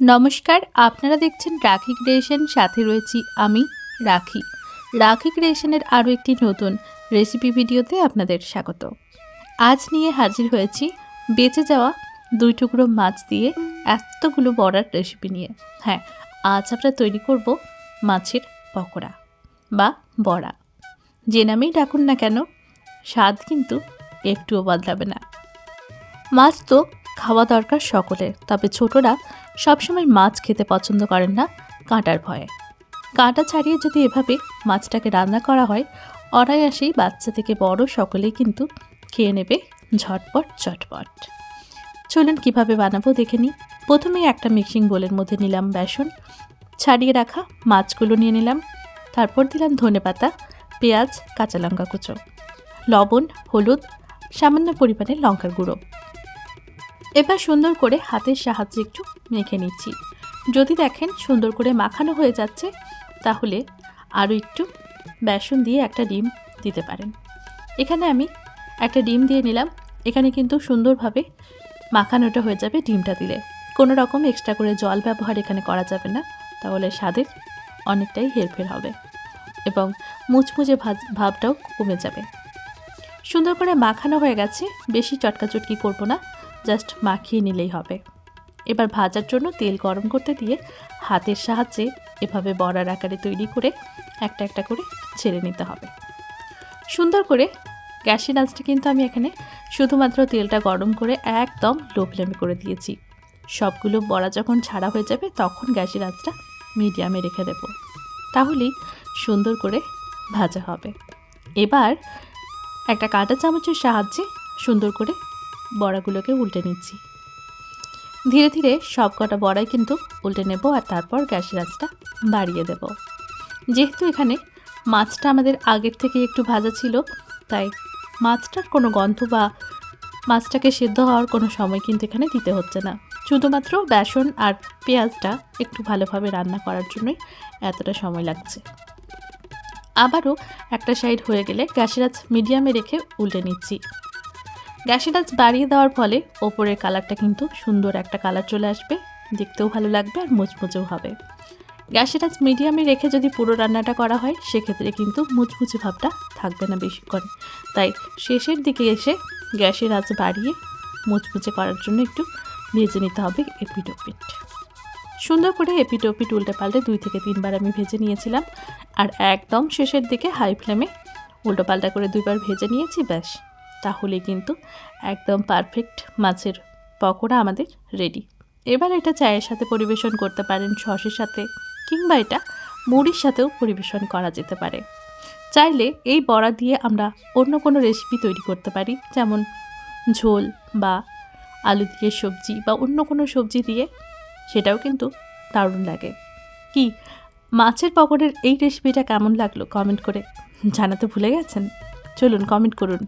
নমস্কার, আপনারা দেখছেন রাখি ক্রিয়েশন, সাথে রয়েছি আমি, রাখি। রাখি ক্রিয়েশনের আরও একটি নতুন রেসিপি ভিডিওতে আপনাদের স্বাগত। আজ নিয়ে হাজির হয়েছি বেঁচে যাওয়া দুই টুকরো মাছ দিয়ে এতগুলো বড়ার রেসিপি নিয়ে। হ্যাঁ আজ আমরা তৈরি করব মাছের পকোড়া বা বড়া। যে নামেই ডাকুন না কেন, স্বাদ কিন্তু একটুও বদলাবে না। মাছ তো খাওয়া দরকার সকলের, তবে ছোটরা সবসময় মাছ খেতে পছন্দ করেন না কাঁটার ভয়ে। কাঁটা ছাড়িয়ে যদি এভাবে মাছটাকে রান্না করা হয়, অনায়াসেই বাচ্চা থেকে বড় সকলেই কিন্তু খেয়ে নেবে ঝটপট, চটপট। চলুন কীভাবে বানাবো দেখে নিই। প্রথমেই একটা মিক্সিং বোলের মধ্যে নিলাম বেসন, ছাড়িয়ে রাখা মাছগুলো নিয়ে নিলাম, তারপর দিলাম ধনেপাতা পেঁয়াজ, কাঁচা লঙ্কা কুচো, লবণ, হলুদ, সামান্য পরিমাণে লঙ্কার গুঁড়ো। এবার সুন্দর করে হাতের সাহায্যে একটু মেখে নিচ্ছি। যদি দেখেন সুন্দর করে মাখানো হয়ে যাচ্ছে, তাহলে আরও একটু বেসন দিয়ে একটা ডিম দিতে পারেন। এখানে আমি একটা ডিম দিয়ে নিলাম। এখানে কিন্তু সুন্দরভাবে মাখানোটা হয়ে যাবে ডিমটা দিলে। কোনো রকম এক্সট্রা করে জল ব্যবহার এখানে করা যাবে না, তাহলে স্বাদের অনেকটাই হেরফের হবে এবং মুচমুচে ভাবটাও কমে যাবে। সুন্দর করে মাখানো হয়ে গেছে, বেশি চটকাচটকি করব না। জাস্ট মাখিয়ে নিলেই হবে। এবার ভাজার জন্য তেল গরম করতে দিয়ে হাতের সাহায্যে এভাবে বড়ার আকারে তৈরি করে একটা একটা করে ছেড়ে নিতে হবে। সুন্দর করে গ্যাসের আঁচটা কিন্তু আমি এখানে শুধুমাত্র তেলটা গরম করে একদম লো ফ্লেমে করে দিয়েছি। সবগুলো বড়া যখন ছাড়া হয়ে যাবে তখন গ্যাসের আঁচটা মিডিয়ামে রেখে দেব। তাহলেই সুন্দর করে ভাজা হবে। এবার একটা কাঁটা চামচের সাহায্যে সুন্দর করে বড়াগুলোকে উল্টে নিচ্ছি। ধীরে ধীরে সব কটা বড়াই কিন্তু উল্টে নেব আর তারপর গ্যাসের আঁচটা বাড়িয়ে দেব। যেহেতু এখানে মাছটা আমাদের আগের থেকে একটু ভাজা ছিল, তাই মাছটার কোনো গন্ধ বা মাছটাকে সেদ্ধ হওয়ার কোনো সময় কিন্তু এখানে দিতে হচ্ছে না। শুধুমাত্র বেসন আর পেঁয়াজটা একটু ভালোভাবে রান্না করার জন্যই এতটা সময় লাগছে। আবারও একটা সাইড হয়ে গেলে গ্যাসের আঁচ মিডিয়ামে রেখে উল্টে নিচ্ছি। গ্যাসের আঁচ বাড়িয়ে দেওয়ার ফলে ওপরের কালারটা কিন্তু সুন্দর একটা কালার চলে আসবে। দেখতেও ভালো লাগবে আর মুচমুচেও হবে। গ্যাসের আঁচ মিডিয়ামে রেখে যদি পুরো রান্নাটা করা হয়, সেক্ষেত্রে কিন্তু মুচমুচে ভাবটা থাকবে না বেশিক্ষণ। তাই শেষের দিকে এসে গ্যাসের আঁচ বাড়িয়ে মুচমুচে করার জন্য একটু ভেজে নিতে হবে এপিট ওপিট সুন্দর করে এপিট ওপিট উল্টে পাল্টে দুই থেকে তিনবার আমি ভেজে নিয়েছিলাম। আর একদম শেষের দিকে হাই ফ্লেমে উল্টো পাল্টা করে দুইবার ভেজে নিয়েছি, ব্যাস। তাহলে কিন্তু একদম পারফেক্ট মাছের পকোড়া আমাদের রেডি এবার এটা চায়ের সাথে পরিবেশন করতে পারেন, সসের সাথে কিংবা এটা মুড়ির সাথেও পরিবেশন করা যেতে পারে। চাইলে এই বড়া দিয়ে আমরা অন্য কোনো রেসিপি তৈরি করতে পারি, যেমন ঝোল বা আলু দিয়ে সবজি বা অন্য কোনো সবজি দিয়ে, সেটাও কিন্তু দারুণ লাগে। কি? মাছের পকোড়ের এই রেসিপিটা কেমন লাগল কমেন্ট করে জানাতে ভুলে গেছেন? চলুন কমেন্ট করুন।